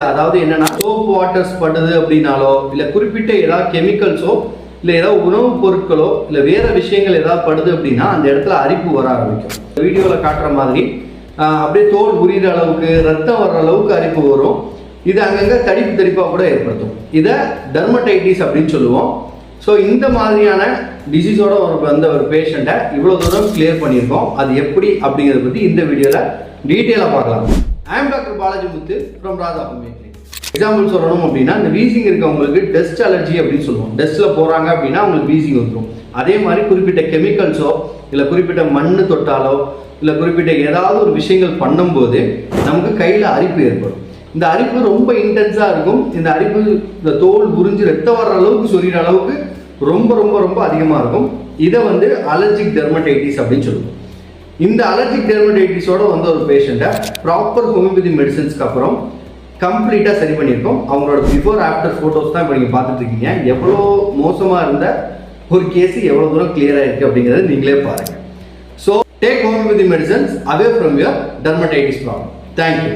அதாவது என்னன்னா soap waters படுது அப்படின்னாலோ இல்ல குறிப்பிட்ட ஏதாவது கெமிக்கல்ஸோ இல்ல ஏதாவது உணவுப் பொருட்களோ இல்ல வேற விஷயங்கள் ஏதாவது படுது அப்படின்னா அந்த இடத்துல அரிப்பு வர ஆரம்பிக்கும். வீடியோல காட்டுற மாதிரி அப்படியே தோல் உரிகிற அளவுக்கு ரத்தம் வர்ற அளவுக்கு அரிப்பு வரும். இது அங்கங்க தடிப்பு தடிப்பா கூட ஏற்படுத்தும். இதை டர்மடைட்டிஸ் அப்படின்னு சொல்லுவோம். ஸோ இந்த மாதிரியான டிசீஸோட ஒரு வந்த ஒரு பேஷண்ட்டை இவ்வளோ தூரம் கிளியர் பண்ணியிருக்கோம். அது எப்படி அப்படிங்கிறத பற்றி இந்த வீடியோவில் டீட்டெயிலாக பார்க்கலாம். I'm doctor Balaji Muthu from Raja homeopathy example சொல்லணும் அப்படின்னா இந்த வீசிங் இருக்கவங்களுக்கு டஸ்ட் அலர்ஜி அப்படின்னு சொல்லுவோம். டஸ்ட்டில் போகிறாங்க அப்படின்னா அவங்களுக்கு வீசிங் வந்துடும் அதே மாதிரி குறிப்பிட்ட கெமிக்கல்ஸோ இல்லை குறிப்பிட்ட மண் தொட்டாலோ இல்லை குறிப்பிட்ட ஏதாவது ஒரு விஷயங்கள் பண்ணும்போது நமக்கு கையில் அரிப்பு ஏற்படும். இந்த அரிப்பு ரொம்ப இன்டென்ஸாக இருக்கும். இந்த அரிப்பு இந்த தோல் உறிஞ்சு ரத்தம் வர்ற அளவுக்கு சொல்லிற அளவுக்கு ரொம்ப ரொம்ப ரொம்ப அதிகமாக இருக்கும். இதை வந்து அலர்ஜிக் டெர்மடைட்டிஸ் அப்படின்னு சொல்லுவோம். இந்த அலர்ஜிக் டெர்மடைட்டிஸோட வந்த ஒரு பேஷண்ட்டை ப்ராப்பர் ஹோமியோபதி மெடிசன்ஸ்க்கு அப்புறம் கம்ப்ளீட்டாக சரி பண்ணியிருக்கோம். அவங்களோட பிஃபோர் ஆஃப்டர் ஃபோட்டோஸ் தான் இப்போ நீங்கள் பார்த்துட்டு இருக்கீங்க. எவ்வளோ மோசமாக இருந்த ஒரு கேஸ் எவ்வளோ தூரம் clear ஆயிருக்கு அப்படிங்கிறத நீங்களே பாருங்கள் so take homeopathy medicines away from your dermatitis problem thank you